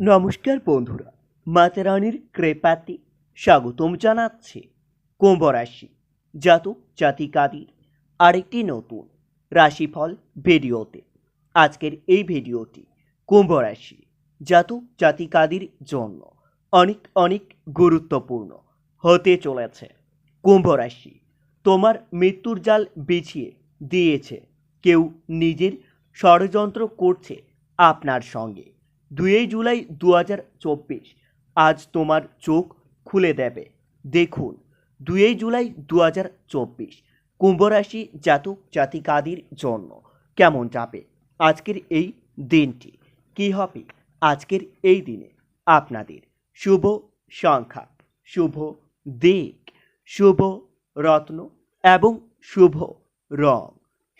নমস্কার বন্ধুরা, মাতারানির কৃপাতে স্বাগতম জানাচ্ছে কুম্ভ রাশি জাতক জাতিকাদের আরেকটি নতুন রাশিফল ভিডিওতে। আজকের এই ভিডিওটি কুম্ভ রাশি জাতক জাতিকাদের জন্য অনেক অনেক গুরুত্বপূর্ণ হতে চলেছে। কুম্ভ রাশি তোমার মৃত্যুর জাল বিছিয়ে দিয়েছে, কেউ নিজের ষড়যন্ত্র করছে আপনার সঙ্গে। দুই জুলাই দু হাজার চব্বিশ। আজ তোমার চোখ খুলে দেবে। দেখুন দুই জুলাই দু হাজার চব্বিশ কুম্ভরাশি জাতক জাতিকাদের জন্য কেমন যাবে? আজকের এই দিনটি কি হবে? আজকের এই দিনে আপনাদের শুভ সংখ্যা, শুভ দিক, শুভ রত্ন এবং শুভ রং।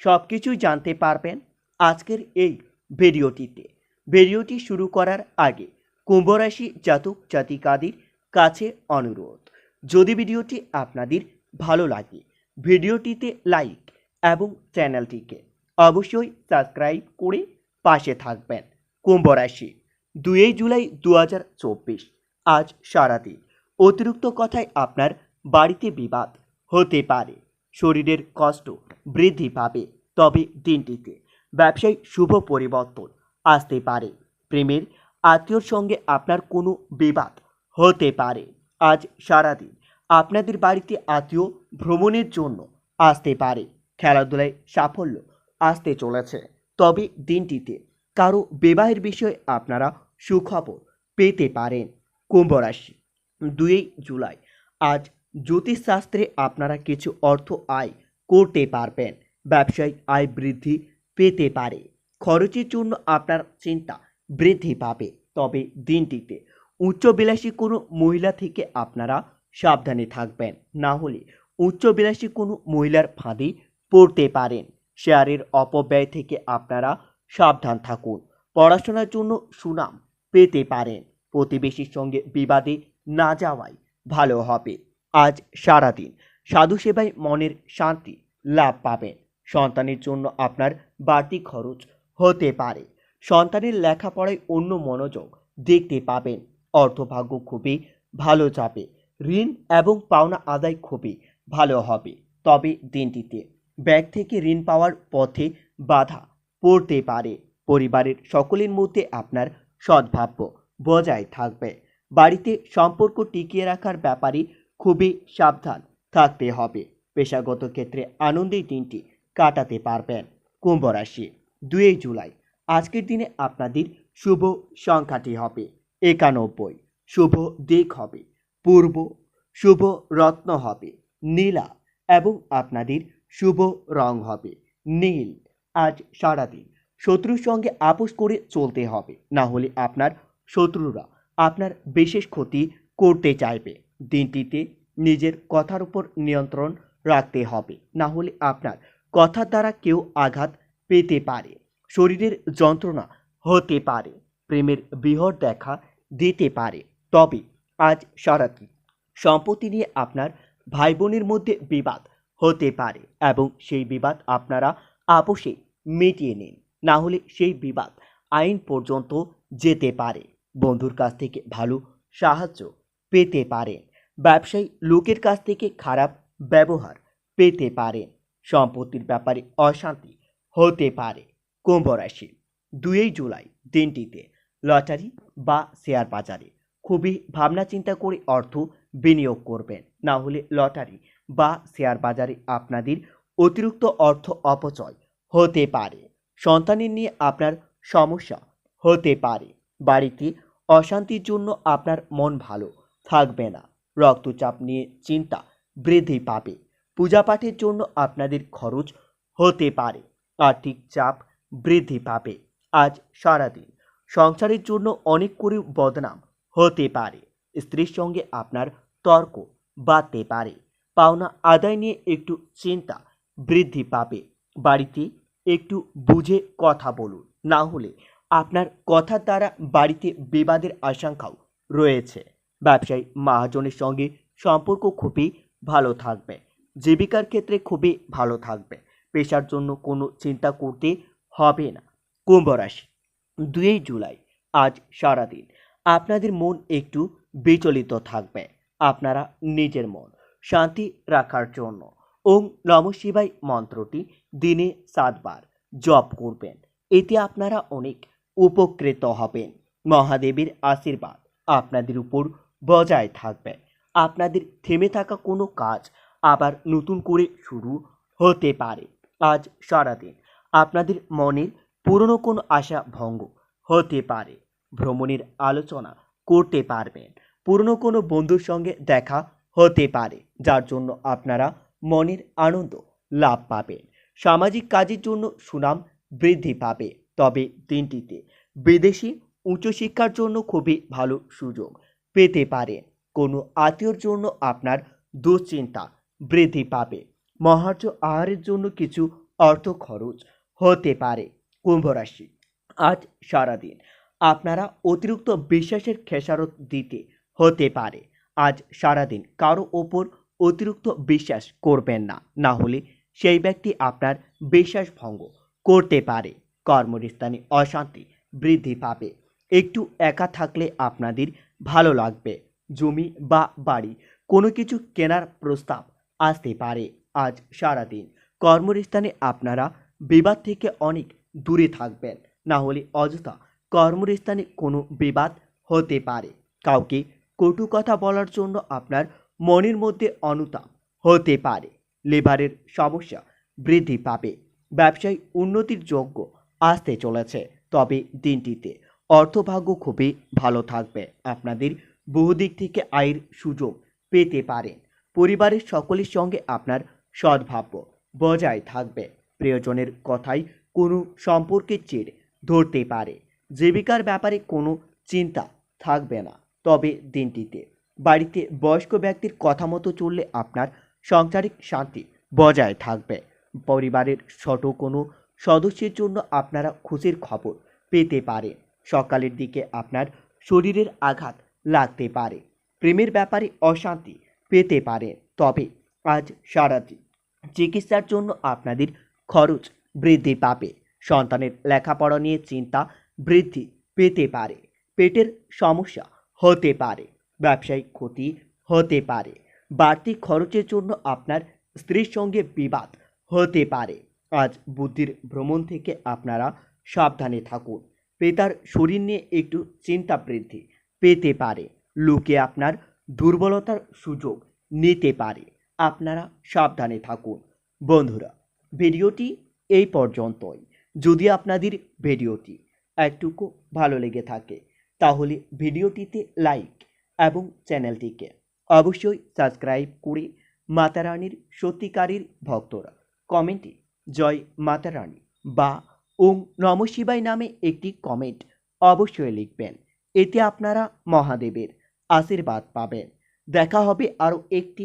সব কিছুই জানতে পারবেন আজকের এই ভিডিওটিতে। ভিডিওটি শুরু করার আগে কুম্ভরাশি জাতক জাতিকাদের কাছে অনুরোধ। যদি ভিডিওটি আপনাদের ভালো লাগে, ভিডিওটিতে লাইক এবং চ্যানেলটিকে অবশ্যই সাবস্ক্রাইব করে পাশে থাকবেন। কুম্ভরাশি, দুই জুলাই দু হাজার চব্বিশ, আজ সারাদিন অতিরিক্ত কথায় আপনার বাড়িতে বিবাদ হতে পারে। শরীরের কষ্ট বৃদ্ধি পাবে, তবে দিনটিতে ব্যবসায় শুভ পরিবর্তন আসতে পারে। প্রেমের আত্মীয়র সঙ্গে আপনার কোনো বিবাদ হতে পারে। আজ সারাদিন আপনাদের বাড়িতে আত্মীয় ভ্রমণের জন্য আসতে পারে। খেলাধুলায় সাফল্য আসতে চলেছে। তবে দিনটিতে কারও বিবাহের বিষয়ে আপনারা সুখবর পেতে পারেন। কুম্ভ রাশি, দুই জুলাই। আজ জ্যোতিষশাস্ত্রে আপনারা কিছু অর্থ আয় করতে পারবেন। ব্যবসায়িক আয় বৃদ্ধি পেতে পারে। খরচের জন্য আপনার চিন্তা বৃদ্ধি পাবে। তবে দিনটিতে উচ্চবিলাসী কোনো মহিলা থেকে আপনারা সাবধানে থাকবেন। না হলে উচ্চবিলাসী কোনো মহিলার ফাঁদে পড়তে পারেন। শেয়ারের অপব্যয় থেকে আপনারা সাবধান থাকুন। পড়াশোনার জন্য সুনাম পেতে পারেন। প্রতিবেশীর সঙ্গে বিবাদে না যাওয়াই ভালো হবে। আজ সারাদিন সাধু সেবায় মনের শান্তি লাভ পাবেন। সন্তানের জন্য আপনার বাড়তি খরচ হতে পারে। সন্তানের লেখাপড়ায় অন্য মনোযোগ দেখতে পাবেন। অর্থভাগ্য খুবই ভালো যাবে। ঋণ এবং পাওনা আদায় খুবই ভালো হবে। তবে দিনটিতে ব্যাংক থেকে ঋণ পাওয়ার পথে বাধা পড়তে পারে। পরিবারের সকলের মধ্যে আপনার সদ্ভাব্য বজায় থাকবে। বাড়িতে সম্পর্ক টিকিয়ে রাখার ব্যাপারে খুবই সাবধান থাকতে হবে। পেশাগত ক্ষেত্রে আনন্দের দিনটি কাটাতে পারবেন। কুম্ভ রাশি দুই জুলাই। আজকের দিনে আপনাদের শুভ সংখ্যাটি হবে একানব্বই। শুভ দিক হবে পূর্ব। শুভ রত্ন হবে নীলা এবং আপনাদের শুভ রং হবে নীল। আজ সারাদিন শত্রুর সঙ্গে আপোষ করে চলতে হবে। না হলে আপনার শত্রুরা আপনার বিশেষ ক্ষতি করতে চাইবে। দিনটিতে নিজের কথার উপর নিয়ন্ত্রণ রাখতে হবে। না হলে আপনার কথার দ্বারা কেউ আঘাত পেতে পারে। শরীরের যন্ত্রণা হতে পারে, প্রেমের বিহর দেখা দিতে পারে। তবে আজ সারাদিন সম্পত্তি নিয়ে আপনার ভাই বোনের মধ্যে বিবাদ হতে পারে এবং সেই বিবাদ আপনারা আপোষে মিটিয়ে নিন। না হলে সেই বিবাদ আইন পর্যন্ত যেতে পারে। বন্ধুর কাছ থেকে ভালো সাহায্য পেতে পারেন ব্যবসায়ী লোকের কাছ থেকে খারাপ ব্যবহার পেতে পারেন সম্পত্তির ব্যাপারে অশান্তি হতে পারে। কুম্ভ রাশি, দুই জুলাই দিনটিতে লটারি বা শেয়ার বাজারে খুবই ভাবনা চিন্তা করে অর্থ বিনিয়োগ করবেন। না হলে লটারি বা শেয়ার বাজারে আপনাদের অতিরিক্ত অর্থ অপচয় হতে পারে। সন্তানের নিয়ে আপনার সমস্যা হতে পারে। বাড়িতে অশান্তির জন্য আপনার মন ভালো থাকবে না। রক্তচাপ নিয়ে চিন্তা বৃদ্ধি পাবে। পূজাপাঠের জন্য আপনাদের খরচ হতে পারে। আর্থিক চাপ বৃদ্ধি পাবে। আজ সারাদিন সংসারের জন্য অনেক করে বদনাম হতে পারে। স্ত্রীর সঙ্গে আপনার তর্ক বাড়তে পারে। পাওনা আদায় নিয়ে একটু চিন্তা বৃদ্ধি পাবে। বাড়িতে একটু বুঝে কথা বলুন। না হলে আপনার কথার দ্বারা বাড়িতে বিবাদের আশঙ্কাও রয়েছে। ব্যবসায়ী মহাজনের সঙ্গে সম্পর্ক খুবই ভালো থাকবে। জীবিকার ক্ষেত্রে খুবই ভালো থাকবে। পেশার জন্য কোনো চিন্তা করতে হবে না। কুম্ভ রাশি, দুই জুলাই, আজ সারাদিন। আপনাদের মন একটু বিচলিত থাকবে। আপনারা নিজের মন শান্তি রাখার জন্য। ওম নম শিবাই মন্ত্রটি দিনে সাতবার জপ করবেন। এতে আপনারা অনেক উপকৃত হবেন। মহাদেবের আশীর্বাদ আপনাদের উপর বজায় থাকবে। আপনাদের থেমে থাকা কোনো কাজ আবার নতুন করে শুরু হতে পারে। আজ সারাদিন। আপনাদের মনের পুরনো কোনো আশা ভঙ্গ হতে পারে। ভ্রমণের আলোচনা করতে পারবেন। পুরনো কোনো বন্ধুর সঙ্গে দেখা হতে পারে, যার জন্য আপনারা মনের আনন্দ লাভ পাবেন। সামাজিক কাজের জন্য সুনাম বৃদ্ধি পাবে। তবে দিনটিতে বিদেশি উচ্চশিক্ষার জন্য খুবই ভালো সুযোগ পেতে পারেন কোনো আত্মীয়র জন্য আপনার দুশ্চিন্তা বৃদ্ধি পাবে। মহার্য আহারের জন্য কিছু অর্থ খরচ হতে পারে কুম্ভ রাশি। আজ সারাদিন আপনারা অতিরিক্ত বিশ্বাসের খেসারত দিতে হতে পারে। আজ সারাদিন কারও ওপর অতিরিক্ত বিশ্বাস করবেন না। না হলে সেই ব্যক্তি আপনার বিশ্বাস ভঙ্গ করতে পারে। কর্মস্থানে অশান্তি বৃদ্ধি পাবে। একটু একা থাকলে আপনাদের ভালো লাগবে। জমি বা বাড়ি কোনো কিছু কেনার প্রস্তাব আসতে পারে। আজ সারাদিন। কর্মস্থানে আপনারা বিবাদ থেকে অনেক দূরে থাকবেন। না হলে অযথা কর্মস্থানে কোনো বিবাদ হতে পারে। কাউকে কটু কথা বলার জন্য আপনার মনের মধ্যে অনুতাপ হতে পারে। লেবারের সমস্যা বৃদ্ধি পাবে। ব্যবসায় উন্নতির যোগ্য আসতে চলেছে। তবে দিনটিতে অর্থভাগ্য খুবই ভালো থাকবে। আপনাদের বহুদিক থেকে আয়ের সুযোগ পেতে পারেন। পরিবারের সকলের সঙ্গে আপনার সদ্ভাব্য বজায় থাকবে। প্রিয়জনের কথাই কোনো সম্পর্কের চের ধরতে পারে। জীবিকার ব্যাপারে কোনো চিন্তা থাকবে না। তবে দিনটিতে বাড়িতে বয়স্ক ব্যক্তির কথা মতো চললে আপনার সাংসারিক শান্তি বজায় থাকবে। পরিবারের ছোট কোনো সদস্যের জন্য আপনারা খুশির খবর পেতে পারে সকালের দিকে আপনার শরীরের আঘাত লাগতে পারে। প্রেমের ব্যাপারে অশান্তি পেতে পারেন তবে আজ সারাদিন চিকিৎসার জন্য আপনাদের খরচ বৃদ্ধি পাবে। সন্তানের লেখাপড়া নিয়ে চিন্তা বৃদ্ধি পেতে পারে। পেটের সমস্যা হতে পারে। ব্যবসায়িক ক্ষতি হতে পারে। বাড়তি খরচের জন্য আপনার স্ত্রীর সঙ্গে বিবাদ হতে পারে। আজ বুদ্ধির ভ্রমণ থেকে আপনারা সাবধানে থাকুন। পেতার শরীর নিয়ে একটু চিন্তা বৃদ্ধি পেতে পারে। লোকে আপনার দুর্বলতার সুযোগ নিতে পারে। আপনারা সাবধানে থাকুন। বন্ধুরা, ভিডিওটি এই পর্যন্তই। যদি আপনাদের ভিডিওটি একটুকু ভালো লেগে থাকে, তাহলে ভিডিওটিতে লাইক এবং চ্যানেলটিকে অবশ্যই সাবস্ক্রাইব করে মাতারানীর সত্যিকারীর ভক্তরা কমেন্টে জয় মাতারানী বা ওম নম শিবাই নামে একটি কমেন্ট অবশ্যই লিখবেন। এতে আপনারা মহাদেবের আশীর্বাদ পাবেন। দেখা হবে আরও একটি